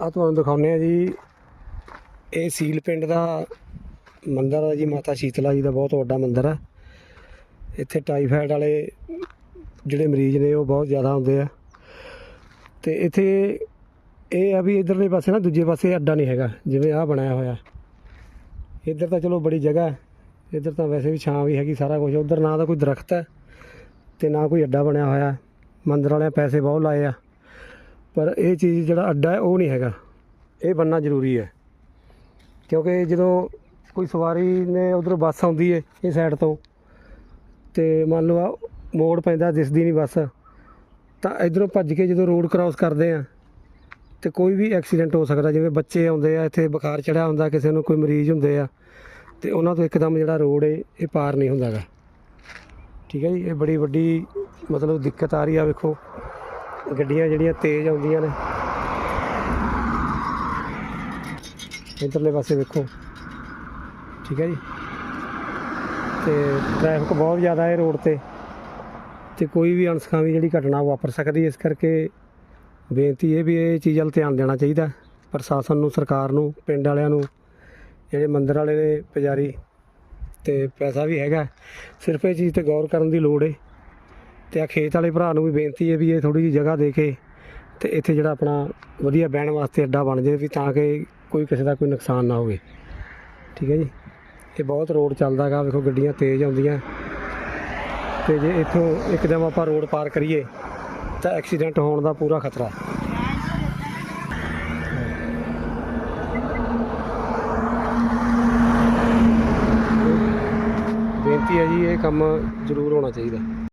ਆ ਤੁਹਾਨੂੰ ਦਿਖਾਉਂਦੇ ਆ ਜੀ। ਇਹ ਸੀਲ ਪਿੰਡ ਦਾ ਮੰਦਿਰ ਹੈ ਜੀ, ਮਾਤਾ ਸ਼ੀਤਲਾ ਜੀ ਦਾ ਬਹੁਤ ਵੱਡਾ ਮੰਦਿਰ ਹੈ ਇੱਥੇ ਟਾਈਫਾਇਡ ਵਾਲੇ ਜਿਹੜੇ ਮਰੀਜ਼ ਨੇ, ਉਹ ਬਹੁਤ ਜ਼ਿਆਦਾ ਹੁੰਦੇ ਆ। ਤੇ ਇੱਥੇ ਇਹ ਆ ਵੀ ਇਧਰਲੇ ਪਾਸੇ ਨਾ, ਦੂਜੇ ਪਾਸੇ ਅੱਡਾ ਨਹੀਂ ਹੈਗਾ, ਜਿਵੇਂ ਆਹ ਬਣਾਇਆ ਹੋਇਆ। ਇੱਧਰ ਤਾਂ ਚਲੋ ਬੜੀ ਜਗ੍ਹਾ ਹੈ। ਇੱਧਰ ਤਾਂ ਵੈਸੇ ਵੀ ਛਾਂ ਵੀ ਹੈਗੀ ਸਾਰਾ ਕੁਝ। ਉਧਰ ਨਾ ਤਾਂ ਕੋਈ ਦਰਖਤ ਹੈ ਤੇ ਨਾ ਕੋਈ ਅੱਡਾ ਬਣਿਆ ਹੋਇਆ। ਮੰਦਰ ਵਾਲਿਆਂ ਪੈਸੇ ਬਹੁਤ ਲਾਏ ਆ। ਪਰ ਇਹ ਚੀਜ਼ ਜਿਹੜਾ ਅੱਡਾ ਹੈ, ਉਹ ਨਹੀਂ ਹੈਗਾ। ਇਹ ਬੰਨਣਾ ਜ਼ਰੂਰੀ ਹੈ। ਕਿਉਂਕਿ ਜਦੋਂ ਕੋਈ ਸਵਾਰੀ ਨੇ ਉਧਰ ਬੱਸ ਆਉਂਦੀ ਹੈ, ਇਹ ਸਾਈਡ ਤੋਂ, ਤੇ ਮੰਨ ਲਓ ਆ ਮੋੜ ਪੈਂਦਾ, ਦਿਸਦੀ ਨਹੀਂ ਬੱਸ, ਤਾਂ ਇਧਰੋਂ ਭੱਜ ਕੇ ਜਦੋਂ ਰੋਡ ਕ੍ਰਾਸ ਕਰਦੇ ਆ ਤੇ ਕੋਈ ਵੀ ਐਕਸੀਡੈਂਟ ਹੋ ਸਕਦਾ, ਜਿਵੇਂ ਬੱਚੇ ਆਉਂਦੇ ਆ, ਇੱਥੇ ਬੁਖਾਰ ਚੜਿਆ ਹੁੰਦਾ, ਕਿਸੇ ਨੂੰ ਕੋਈ ਮਰੀਜ਼ ਹੁੰਦੇ ਆ, ਤੇ ਉਹਨਾਂ ਤੋਂ ਇੱਕਦਮ ਜਿਹੜਾ ਰੋਡ ਏ, ਇਹ ਪਾਰ ਨਹੀਂ ਹੁੰਦਾਗਾ। ਠੀਕ ਹੈ ਜੀ, ਇਹ ਬੜੀ ਵੱਡੀ ਮਤਲਬ ਦਿੱਕਤ ਆ ਰਹੀ ਆ, ਵੇਖੋ। ਗੱਡੀਆਂ ਜਿਹੜੀਆਂ ਤੇਜ਼ ਆਉਂਦੀਆਂ ਨੇ। ਇੱਧਰਲੇ ਪਾਸੇ ਵੇਖੋ। ਠੀਕ ਹੈ ਜੀ। ਤੇ ਟ੍ਰੈਫਿਕ ਬਹੁਤ ਜ਼ਿਆਦਾ ਹੈ ਰੋਡ ਤੇ। ਤੇ ਕੋਈ ਵੀ ਅਣਸਖਾਵੀ ਜਿਹੜੀ ਘਟਨਾ ਵਾਪਰ ਸਕਦੀ ਹੈ, ਇਸ ਕਰਕੇ ਬੇਨਤੀ ਇਹ ਵੀ ਇਹ ਚੀਜ਼ ਵੱਲ ਧਿਆਨ ਦੇਣਾ ਚਾਹੀਦਾ। ਪ੍ਰਸ਼ਾਸਨ ਨੂੰ, ਸਰਕਾਰ ਨੂੰ, ਪਿੰਡ ਵਾਲਿਆਂ ਨੂੰ, ਜਿਹੜੇ ਮੰਦਰ ਵਾਲੇ ਨੇ, ਪੁਜਾਰੀ ਤੇ ਪੈਸਾ ਵੀ ਹੈਗਾ। ਸਿਰਫ ਇਹ ਚੀਜ਼ ਤੇ ਗੌਰ ਕਰਨ ਦੀ ਲੋੜ ਹੈ। ਤੇ ਆ ਖੇਤ ਵਾਲੇ ਭਰਾ ਨੂੰ ਵੀ ਬੇਨਤੀ ਹੈ ਵੀ ਇਹ ਥੋੜੀ ਜਿਹੀ ਜਗ੍ਹਾ ਦੇ ਕੇ ਤੇ ਇੱਥੇ ਜਿਹੜਾ ਆਪਣਾ ਵਧੀਆ ਬਹਿਣ ਵਾਸਤੇ ਅੱਡਾ ਬਣ ਜਾਵੇ ਵੀ ਤਾਂ ਕਿ ਕੋਈ ਕਿਸੇ ਦਾ ਕੋਈ ਨੁਕਸਾਨ ਨਾ ਹੋਵੇ। ਠੀਕ ਹੈ ਜੀ? ਇਹ ਬਹੁਤ ਰੋਡ ਚੱਲਦਾ ਗਾ, ਵੇਖੋ ਗੱਡੀਆਂ ਤੇਜ਼ ਆਉਂਦੀਆਂ। ਤੇ ਜੇ ਇੱਥੋਂ ਇੱਕਦਮ ਆਪਾਂ ਰੋਡ ਪਾਰ ਕਰੀਏ ਤਾਂ ਐਕਸੀਡੈਂਟ ਹੋਣ ਦਾ ਪੂਰਾ ਖਤਰਾ। ਹੈ ਬੇਨਤੀ ਹੈ ਜੀ, ਇਹ ਕੰਮ ਜ਼ਰੂਰ ਹੋਣਾ ਚਾਹੀਦਾ।